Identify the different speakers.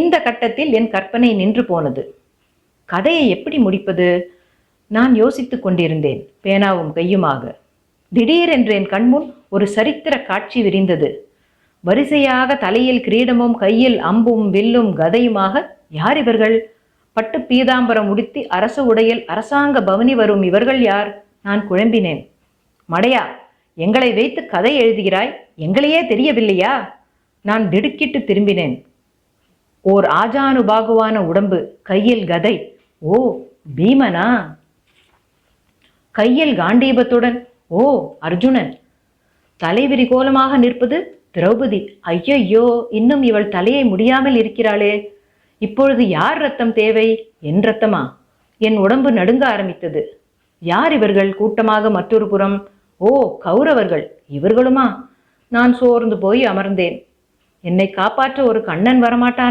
Speaker 1: இந்த கட்டத்தில் என் கற்பனை நின்று போனது. கதையை எப்படி முடிப்பது? நான் யோசித்துக் கொண்டிருந்தேன் பேனாவும் கையுமாக. திடீரென்று என் கண்முன் ஒரு சரித்திர காட்சி விரிந்தது. வரிசையாக தலையில் கிரீடமும் கையில் அம்பும் வில்லும் கதையுமாக யார் இவர்கள்? பட்டு பீதாம்பரம் உடுத்தி அரசு உடையில் அரசாங்க பவனி வரும் இவர்கள் யார்? நான் குழம்பினேன். மடையா எங்களை வைத்து கதை எழுதுகிறாய்? எங்களையே தெரியவில்லையா? நான் திடுக்கிட்டு திரும்பினேன். ஓர் ஆஜானுபாகுவான உடம்பு கையில் கதை. ஓ பீமனா? கையில் காண்டீபத்துடன். ஓ அர்ஜுனன். தலைவிரி கோலமாக நிற்பது திரௌபதி. ஐயையோ இன்னும் இவள் தலையை முடியாமல் இருக்கிறாளே. இப்பொழுது யார் ரத்தம் தேவை? என் ரத்தமா? என் உடம்பு நடுங்க ஆரம்பித்தது. யார் இவர்கள்? கூட்டமாக மற்றொரு புறம். ஓ கௌரவர்கள். இவர்களுமா? நான் சோர்ந்து போய் அமர்ந்தேன். என்னை காப்பாற்ற ஒரு கண்ணன் வரமாட்டான்.